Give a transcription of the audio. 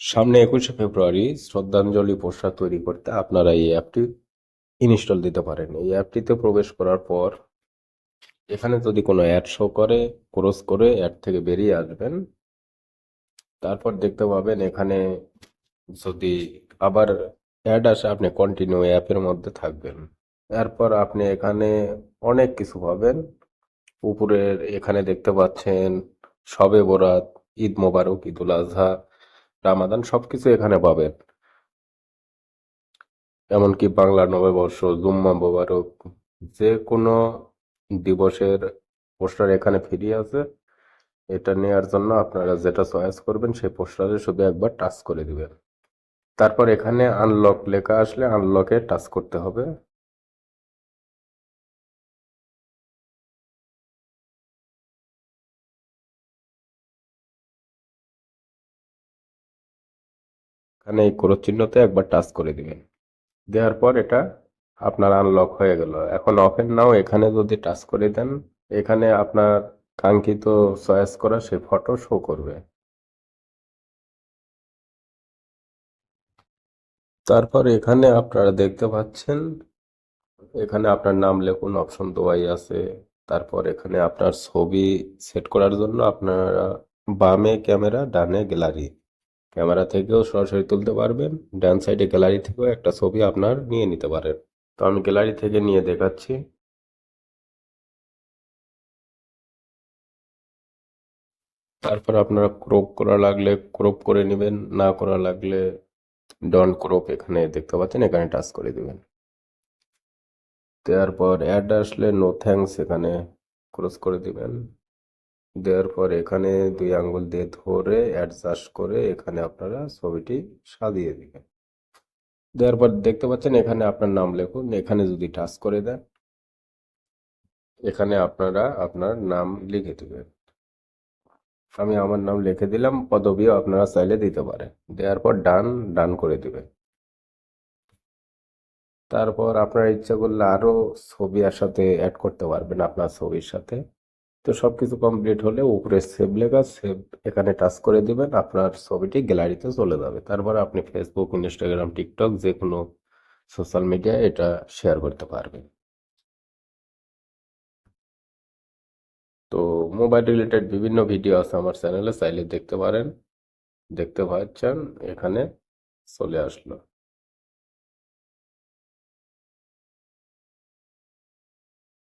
সামনে একুশে ফেব্রুয়ারি শ্রদ্ধাঞ্জলি পোস্টার তৈরি করতে আপনারা এই অ্যাপটি ইনস্টল দিতে পারেন। এই অ্যাপটিতে প্রবেশ করার পর এখানে যদি কোনো অ্যাড শো করে, ক্রস করে অ্যাড থেকে বেরিয়ে আসবেন, তারপর দেখতে পাবেন এখানে যদি আবার অ্যাড আসে, আপনি কন্টিনিউ অ্যাপের মধ্যে থাকবেন। এরপর আপনি এখানে অনেক কিছু পাবেন। উপরের এখানে দেখতে পাচ্ছেন শবে বরাত, ঈদ মোবারক ঈদুল আজহা রামাদান সবকিছু এখানে পাবেন এমনকি বাংলা নববর্ষ জুম্মা মোবারক যে কোনো দিবসের পোস্টার এখানে ফ্রি আছে। এটা নেওয়ার জন্য আপনারা যেটা চয়েস করবেন সেই পোস্টারে শুধু একবার টাচ করে দিবেন। তারপর এখানে আনলক লেখা আসলে আনলকে টাচ করতে হবে। এখানে এই ক্রোশ চিহ্নতে একবার টাচ করে দিবেন। দেওয়ার পর এটা আপনার আনলক হয়ে গেল। এখন অফেন নাও এখানে যদি টাচ করে দেন, এখানে আপনার কাঙ্ক্ষিত চয়েস করা সেই ফটো শো করবে। তারপর এখানে আপনারা দেখতে পাচ্ছেন, এখানে আপনার নাম লেখুন অপশন দেওয়াই আছে। তারপর এখানে আপনার ছবি সেট করার জন্য আপনারা বামে ক্যামেরা ডানে গ্যালারি ক্যামেরা থেকেও সরাসরি তুলতে পারবেন। ডান সাইডে গ্যালারি থেকেও একটা ছবি আপনার নিয়ে নিতে পারেন। তো আমি গ্যালারি থেকে নিয়ে দেখাচ্ছি। তারপর আপনারা ক্রপ করা লাগলে ক্রপ করে নেবেন, না করা লাগলে ডন ক্রপ এখানে দেখতে পাচ্ছেন, এখানে টাচ করে দিবেন। দেওয়ার পর অ্যাড আসলে নো থ্যাঙ্কস এখানে ক্রস করে দিবেন। দেওয়ার পর এখানে দুই আঙ্গুল দিয়ে ধরে অ্যাডজাস্ট করে এখানে আপনারা ছবিটি সাজিয়ে দেবেন। দেওয়ার পর দেখতে পাচ্ছেন এখানে আপনার নাম লিখুন, এখানে যদি টাচ করে দেন, এখানে আপনারা আপনার নাম লিখে দেবেন। আমি আমার নাম লিখে দিলাম, পদবিও আপনারা চাইলে দিতে পারেন। দেওয়ার পর ডান ডান করে দিবেন। তারপর আপনার ইচ্ছা করলে আরও ছবি আর সাথে অ্যাড করতে পারবেন আপনার ছবির সাথে। তো সব কিছু কমপ্লিট হলে উপরে সেভ লেখা সেভ এখানে টাচ করে দেবেন, আপনার ছবিটি গ্যালারিতে চলে যাবে। তারপর আপনি ফেসবুক ইনস্টাগ্রাম টিকটক যে কোনো সোশ্যাল মিডিয়ায় এটা শেয়ার করতে পারবেন। তো মোবাইল রিলেটেড বিভিন্ন ভিডিও আছে আমার চ্যানেলে চাইলে দেখতে পারেন। দেখতে পাচ্ছেন, এখানে চলে আসলো।